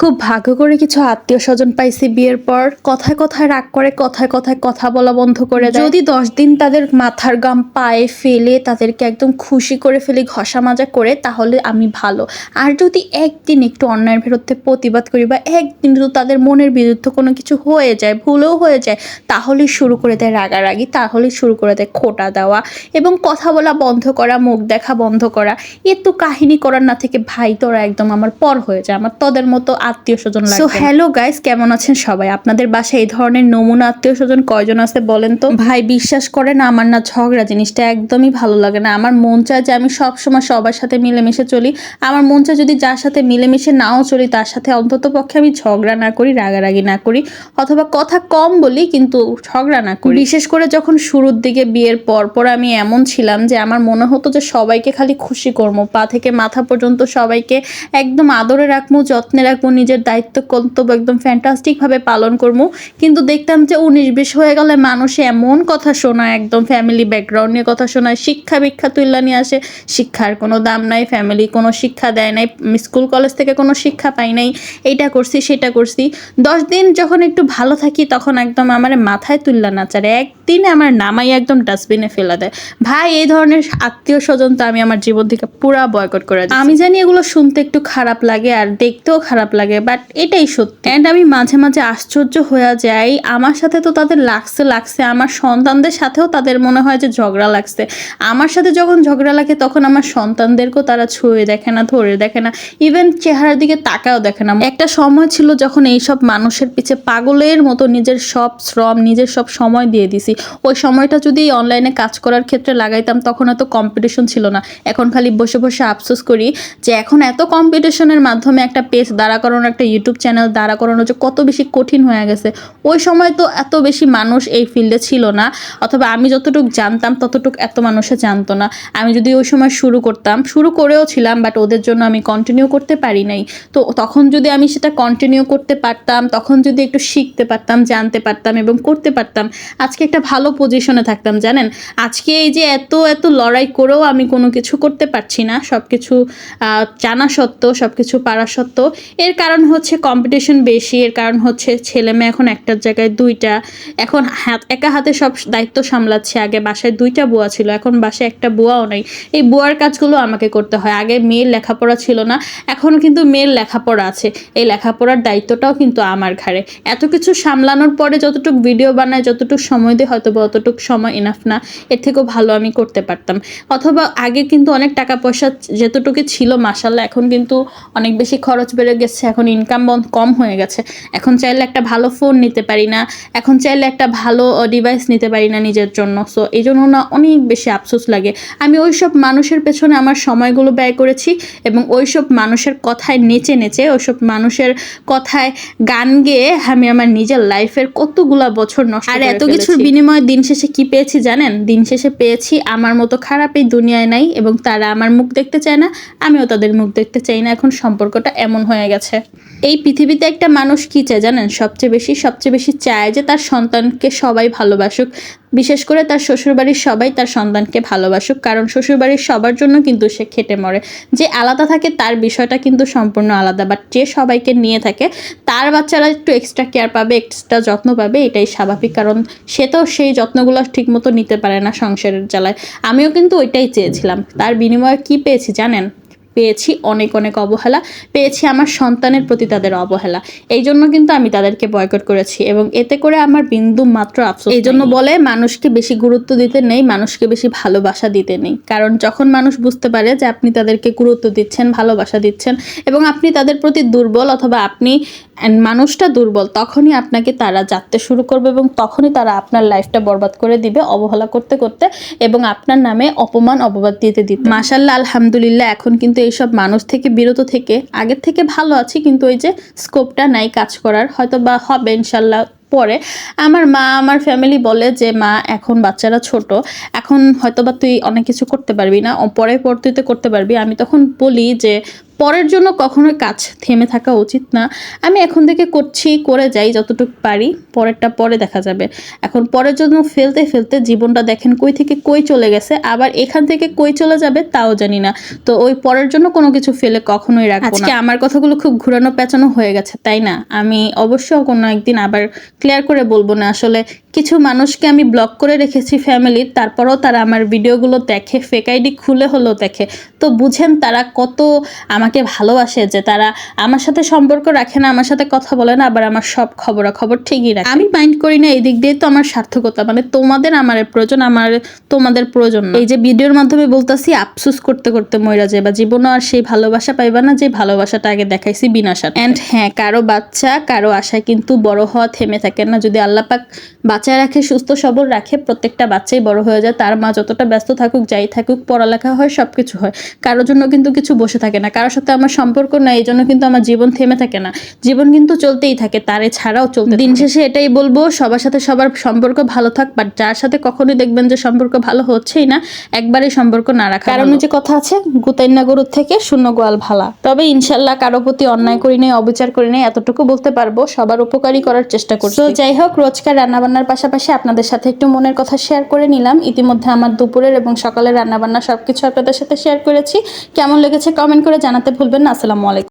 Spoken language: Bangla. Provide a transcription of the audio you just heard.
খুব ভাগ্য করে কিছু আত্মীয় স্বজন পাইছি বিয়ের পর। কথায় কথায় রাগ করে, কথায় কথায় কথা বলা বন্ধ করে যদি দশ দিন তাদের মাথার গাম পায়ে ফেলে, তাদেরকে একদম খুশি করে ফেলি, ঘষা মাজা করে, তাহলে আমি ভালো। আর যদি একদিন একটু অন্যায়ের বিরুদ্ধে প্রতিবাদ করি বা একদিন যদি তাদের মনের বিরুদ্ধে কোনো কিছু হয়ে যায়, ভুলেও হয়ে যায় তাহলেই শুরু করে দেয় রাগারাগি, তাহলে শুরু করে দেয় খোটা দেওয়া এবং কথা বলা বন্ধ করা, মুখ দেখা বন্ধ করা। এ তো কাহিনী করার না থেকে ভাই, তোরা একদম আমার পর হয়ে যায় আমার তোদের মতো আত্মীয় স্বজন লাগে হ্যালো গাইস কেমন আছেন সবাই? আপনাদের বাসায় এই ধরনের নমুনা আত্মীয় স্বজন কয়জন আছে বলেন তো? ভাই বিশ্বাস করেন আমার না ঝগড়া জিনিসটা একদমই ভালো লাগে না। আমার মন চায় যে আমি সবসময় সবার সাথে মিলেমিশে চলি। আমার মন চায় যদি যার সাথে মিলেমিশে নাও চলি তার সাথে অন্তত পক্ষে আমি ঝগড়া না করি রাগারাগি না করি অথবা কথা কম বলি কিন্তু ঝগড়া না করি। বিশেষ করে যখন শুরুর দিকে বিয়ের পর পর আমি এমন ছিলাম যে আমার মনে হতো যে সবাইকে খালি খুশি করব পা থেকে মাথা পর্যন্ত সবাইকে একদম আদরে রাখব যত্নে রাখব নিজের দায়িত্ব, কর্তব্য একদম ফ্যান্টাস্টিকভাবে পালন করব কিন্তু দেখতাম যে উনিশ, বিশ হয়ে গেলে মানুষ এমন কথা শোনায়, একদম ফ্যামিলি ব্যাকগ্রাউন্ড নিয়ে কথা শোনায়, শিক্ষা বিক্ষা তুল্লা নিয়ে আসে, শিক্ষার কোনো দাম নাই ফ্যামিলি কোনো শিক্ষা দেয় নাই স্কুল কলেজ থেকে কোনো শিক্ষা পাই নাই, এইটা করছি, সেটা করছি। দশ দিন যখন একটু ভালো থাকি, তখন একদম আমার মাথায় তুললা নাচারে একদিনে আমার নামাই একদম ডাস্টবিনে ফেলা দেয়। ভাই, এই ধরনের আত্মীয় স্বজন তো আমি আমার জীবন থেকে পুরা বয়কট করে আমি জানি এগুলো শুনতে একটু খারাপ লাগে, আর দেখতেও খারাপ লাগে। বাট এটাই সত্যি। অ্যান্ড আমি মাঝে মাঝে আশ্চর্য হয়ে যাই। আমার সাথে তো তাদের লাগছে লাগছে। আমার সন্তানদের সাথেও তাদের মনে হয় যে ঝগড়া লাগছে। আমার সাথে যখন ঝগড়া লাগে, তখন আমার সন্তানদেরকেও তারা ছুঁয়ে দেখে না, ধরে দেখে না। ইভেন চেহারার দিকে তাকাও দেখে না। একটা সময় ছিল যখন এইসব মানুষের পিছে পাগলের মতো নিজের সব শ্রম, নিজের সব সময় দিয়ে দিছি। ওই সময়টা যদি অনলাইনে কাজ করার ক্ষেত্রে লাগাইতাম, তখন এত কম্পিটিশন ছিল না। এখন খালি বসে বসে আফসোস করি যে এখন এত কম্পিটিশনের মাধ্যমে একটা পেজ দাঁড়া করানো একটা ইউটিউব চ্যানেল দাঁড়া করানো যে কত বেশি কঠিন হয়ে গেছে। ওই সময় তো এত বেশি মানুষ এই ফিল্ডে ছিল না। অথবা আমি যতটুকু জানতাম, ততটুকু এত মানুষে জানতো না। আমি যদি ওই সময় শুরু করতাম, শুরু করেও ছিলাম বাট ওদের জন্য আমি কন্টিনিউ করতে পারি নাই। তো তখন যদি আমি সেটা কন্টিনিউ করতে পারতাম, তখন যদি একটু শিখতে পারতাম, জানতে পারতাম এবং করতে পারতাম, আজকে একটা ভালো পজিশনে থাকতাম, জানেন? আজকে এই যে এত এত লড়াই করেও আমি কোনো কিছু করতে পারছি না। সব কিছু জানা সত্ত্বেও সব কিছু পারা সত্ত্বেও, এর কারণ হচ্ছে কম্পিটিশন বেশি, এর কারণ হচ্ছে ছেলে মেয়ে এখন একটার জায়গায় দুইটা, এখন হাত, একা হাতে সব দায়িত্ব সামলাচ্ছে, আগে বাসায় দুইটা বুয়া ছিল, এখন বাসায় একটা বুয়াও নেই। এই বুয়ার কাজগুলো আমাকে করতে হয়, আগে মেয়ের লেখাপড়া ছিল না, এখন কিন্তু মেয়ের লেখাপড়া আছে, এই লেখাপড়ার দায়িত্বটাও কিন্তু আমার ঘাড়ে। এত কিছু সামলানোর পরে যতটুকু ভিডিও বানায়, যতটুকু সময় দিয়ে হয়তো বা অতটুকু সময় ইনাফ না, এর থেকেও ভালো আমি করতে পারতাম। অথবা আগে কিন্তু অনেক টাকা পয়সা যেতটুকু ছিল মাসাল্লাহ এখন কিন্তু অনেক বেশি খরচ বেড়ে গেছে, এখন ইনকাম বন্ধ কম হয়ে গেছে এখন চাইলে একটা ভালো ফোন নিতে পারি না এখন চাইলে একটা ভালো ডিভাইস নিতে পারি না নিজের জন্য। সো এই জন্য না অনেক বেশি আফসোস লাগে। আমি ওই সব মানুষের পেছনে আমার সময়গুলো ব্যয় করেছি এবং ওই সব মানুষের কথায় নেচে নেচে ওইসব মানুষের কথায় গান গেয়ে আমি আমার নিজের লাইফের কতগুলা বছর নষ্ট আর এত কিছুর বিনিময়ে দিন শেষে কি পেয়েছি জানেন? দিন শেষে পেয়েছি আমার মতো খারাপ এই দুনিয়ায় নাই এবং তারা আমার মুখ দেখতে চায় না আমিও তাদের মুখ দেখতে চাই না। এখন সম্পর্কটা এমন হয়ে গেছে। এই পৃথিবীতে একটা মানুষ কি চায় জানেন? সবচেয়ে বেশি সবচেয়ে বেশি চায় যে তার সন্তানকে সবাই ভালোবাসুক। বিশেষ করে তার শ্বশুরবাড়ির সবাই তার সন্তানকে ভালোবাসুক, কারণ শ্বশুরবাড়ির সবার জন্য কিন্তু সে খেটে মরে। যে আলাদা থাকে তার বিষয়টা কিন্তু সম্পূর্ণ আলাদা বাট যে সবাইকে নিয়ে থাকে, তার বাচ্চারা একটু এক্সট্রা কেয়ার পাবে এক্সট্রা যত্ন পাবে, এটাই স্বাভাবিক, কারণ সে তো সেই যত্নগুলো ঠিকমতো নিতে পারে না সংসারের জ্বালায়। আমিও কিন্তু ওইটাই চেয়েছিলাম। তার বিনিময়ে কি পেয়েছি জানেন? পেয়েছি অনেক অনেক অবহেলা পেয়েছি আমার সন্তানের প্রতি তাদের অবহেলা। এই জন্য কিন্তু আমি তাদেরকে বয়কট করেছি এবং এতে করে আমার বিন্দু মাত্র আফসোস এই জন্য বলে মানুষকে বেশি গুরুত্ব দিতে নেই মানুষকে বেশি ভালোবাসা দিতে নেই। কারণ যখন মানুষ বুঝতে পারে যে আপনি তাদেরকে গুরুত্ব দিচ্ছেন ভালোবাসা দিচ্ছেন এবং আপনি তাদের প্রতি দুর্বল অথবা আপনি মানুষটা দুর্বল তখনই আপনাকে তারা জানতে শুরু করবে এবং তখনই তারা আপনার লাইফটা বরবাদ করে দিবে অবহেলা করতে করতে এবং আপনার নামে অপমান অপবাদ দিতে দিতে। মাসাল্লাহ আলহামদুলিল্লাহ এখন কিন্তু এইসব মানুষ থেকে, বিরত থেকে, আগের থেকে ভালো আছি, কিন্তু ওই যে স্কোপটা নাই কাজ করার হয়তো বা হবে ইনশাল্লাহ পরে। আমার মা, আমার ফ্যামিলি বলে যে, মা, এখন বাচ্চারা ছোট, এখন হয়তো বা তুই অনেক কিছু করতে পারবি না পরে পর তুই তো করতে পারবি। আমি তখন বলি যে পরের জন্য কখনোই কাজ থেমে থাকা উচিত না। আমি এখন থেকে করছি করে যাই যতটুকু পারি। পরেরটা পরে দেখা যাবে। এখন পরের জন্য ফেলতে ফেলতে জীবনটা দেখেন কই থেকে কই চলে গেছে আবার এখান থেকে কই চলে যাবে তাও জানি না। তো ওই পরের জন্য কোনো কিছু ফেলে কখনোই রাখব আজকে আমার কথাগুলো খুব ঘুরানো পেঁচানো হয়ে গেছে তাই না? আমি অবশ্যই কোনো একদিন আবার ক্লিয়ার করে বলব না আসলে কিছু মানুষকে আমি ব্লক করে রেখেছি ফ্যামিলির তারপরেও তারা আমার ভিডিওগুলো দেখে ফেক আইডি খুলে হলেও দেখে। তো বুঝেন তারা কত আমাকে ভালোবাসে যে তারা আমার সাথে সম্পর্ক রাখে না, আমার সাথে কথা বলে না, আবার আমার সব খবরাখবর ঠিকই রাখে। আমি মাইন্ড করি না এই দিক দিয়ে তো আমার সার্থকতা মানে তোমাদের আমার প্রয়োজন, আমার তোমাদের প্রয়োজন এই যে ভিডিওর মাধ্যমে বলতাছি, আফসুস করতে করতে মইরা যায় বা জীবনও আর সেই ভালোবাসা পাইবা না, যে ভালোবাসাটা আগে দেখাইছি বিনাশা অ্যান্ড হ্যাঁ কারও বাচ্চা, কারও আশায় কিন্তু বড় হওয়া থেমে থাকে না। যদি আল্লাপাক বাঁচায় রাখে সুস্থ সবল রাখে প্রত্যেকটা বাচ্চাই বড় হয়ে যায় তার মা যতটা ব্যস্ত থাকুক যাই থাকুক পড়ালেখা হয় সব কিছু হয়। কারোর জন্য কিন্তু কিছু বসে থাকে না কারোর সাথে আমার সম্পর্ক নাই এই জন্য কিন্তু আমার জীবন থেমে থাকে না। জীবন কিন্তু চলতেই থাকে তার ছাড়াও চলতে দিন শেষে এটাই বলব সবার সাথে সবার সম্পর্ক ভালো থাক বাট যার সাথে কখনোই দেখবেন যে সম্পর্ক ভালো হচ্ছেই না একবারই সম্পর্ক না রাখা কারণ যে কথা আছে গুতাইন্না গরুর থেকে শূন্য গোয়াল ভালা। তবে ইনশাল্লাহ কারও প্রতি অন্যায় করি নাই অবিচার করি নাই এতটুকু বলতে পারব সবার উপকারী করার চেষ্টা করছি। তো যাই হোক রোজকার রান্নাবান্নার পাশাপাশি আপনাদের সাথে একটু মনের কথা শেয়ার করে নিলাম। ইতিমধ্যে আমার দুপুরের এবং সকালের রান্নাবান্না সবকিছু আপনাদের সাথে শেয়ার করেছি। কেমন লেগেছে কমেন্ট করে জানাতে ভুলবেন না। আসসালামু আলাইকুম।